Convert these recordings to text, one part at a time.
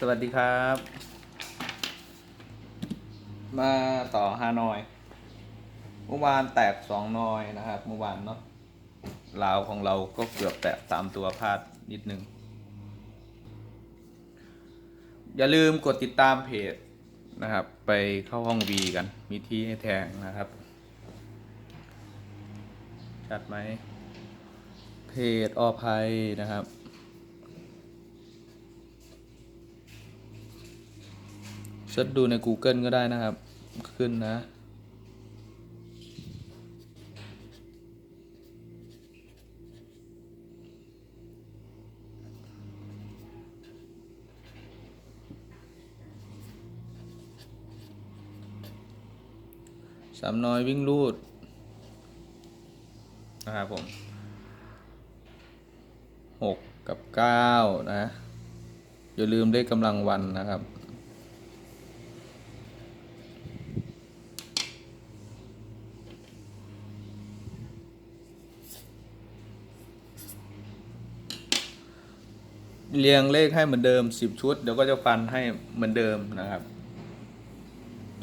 สวัสดีครับ มาต่อฮานอย เมื่อวานแตกสองนอยนะครับ เมื่อวานเนาะลาวของเราก็เกือบแตกสามตัวพลาดนิดนึง อย่าลืมกดติดตามเพจนะครับ ไปเข้าห้องวีกัน มีที่ให้แทงนะครับ ชัดไหม เพจอภัยนะครับ เสิร์ชดูใน Google ก็ได้นะครับ ขึ้นนะ สามน้อยวิ่งรูด นะครับผมหกกับเก้านะ อย่าลืมได้กำลังวันนะครับ เรียงเลขให้เหมือนเดิมสิบชุด เดี๋ยวก็จะฟันให้เหมือนเดิมนะครับ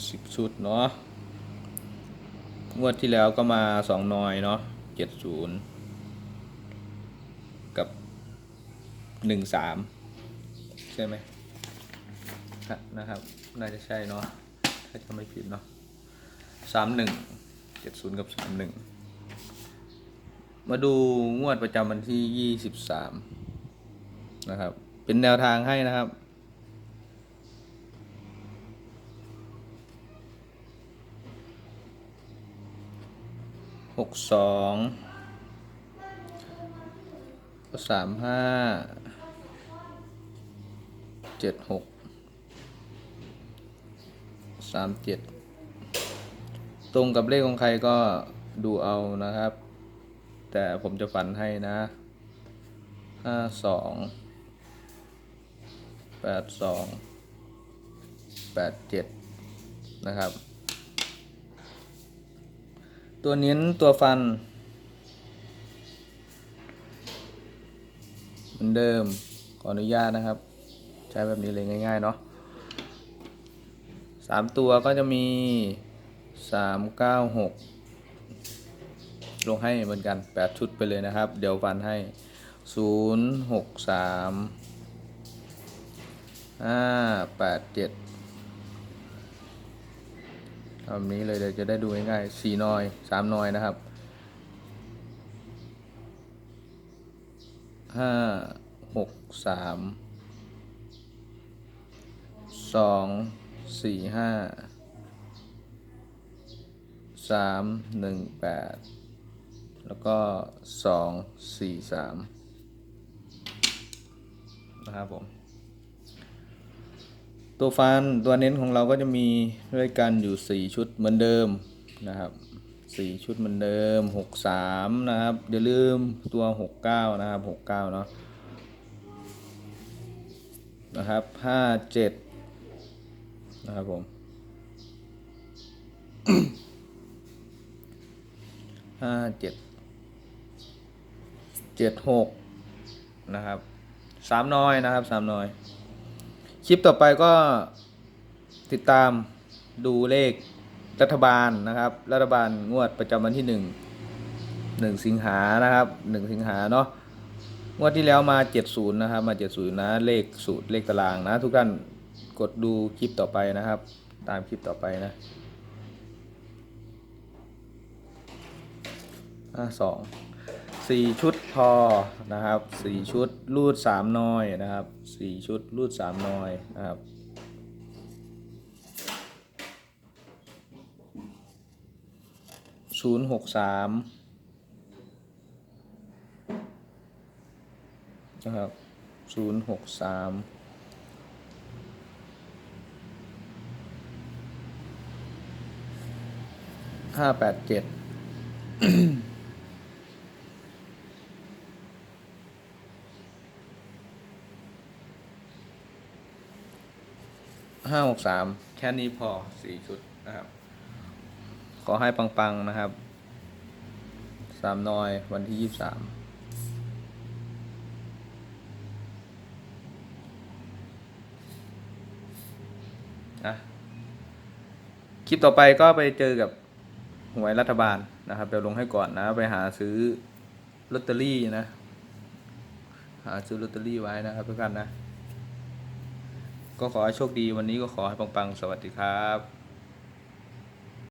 สิบชุดเนาะงวดที่แล้วก็มาสองนอยเนาะเจ็ดศูนย์กับหนึ่งสามใช่ไหมนะครับ น่าจะใช่เนาะถ้าจะไม่ผิดเนาะสามหนึ่งเจ็ดศูนย์กับสามหนึ่งมาดูงวดประจำวันที่ยี่สิบสาม นะครับ เป็นแนวทางให้นะครับ หกสองสามห้าเจ็ดหกสามเจ็ดตรงกับเลขของใครก็ดูเอานะครับ แต่ผมจะฝันให้นะห้าสอง แปดสองแปดเจ็ดนะครับ ตัวเน้นตัวฟัน เหมือนเดิม ขออนุญาตนะครับ ใช้แบบนี้เลยง่าย ๆ เนาะสามตัวก็จะมีสามเก้าหกลงให้เหมือนกันแปดชุดไปเลยนะครับ เดี๋ยวฟันให้ศูนย์หกสาม ห้าแปดเจ็ดทำนี้เลยเดี๋ยวจะได้ดูง่ายๆสี่นอยสามนอยนะครับห้าหกสามสองสี่ห้าสามหนึ่งแปดแล้วก็สองสี่สามนะครับผม ตัวฟันตัวเน้นของเราก็จะมีด้วยกันอยู่ 4 ชุดเหมือนเดิมนะครับ 4 ชุดเหมือนเดิม 63 นะครับอย่าลืมตัว 69 นะครับ 69 เนาะนะครับ 57 นะครับผมห้าเจ็ดเจ็ดหกนะครับสามน้อยนะครับสามน้อย คลิปต่อไปก็ติดตามดูเลขรัฐบาลนะครับ รัฐบาลงวดประจำวันที่หนึ่งหนึ่งสิงหานะครับหนึ่งสิงหาเนาะงวดที่แล้วมาเจ็ดศูนย์นะครับ มาเจ็ดศูนย์นะเลขสูตรเลขตารางนะ ทุกท่านกดดูคลิปต่อไปนะครับ ตามคลิปต่อไปนะอะสอง สี่ชุดพอนะครับสี่ชุดรูดสามน้อยนะครับสี่ชุดรูดสามน้อยนะครับศูนย์หกสามนะครับศูนย์หกสามห้าแปดเจ็ด ห้าหกสามแค่นี้พอสี่ชุดนะครับ ขอให้ปัง ๆ นะครับ สามนอยวันที่ยี่สามนะคลิปต่อไปก็ไปเจอกับหวยรัฐบาลนะครับเดี๋ยวลงให้ก่อนนะ ไปหาซื้อลอตเตอรี่นะ หาซื้อลอตเตอรี่ไว้นะครับทุกท่านนะ ก็ขอให้โชคดีวันนี้ก็ขอให้ปังๆ สวัสดีครับ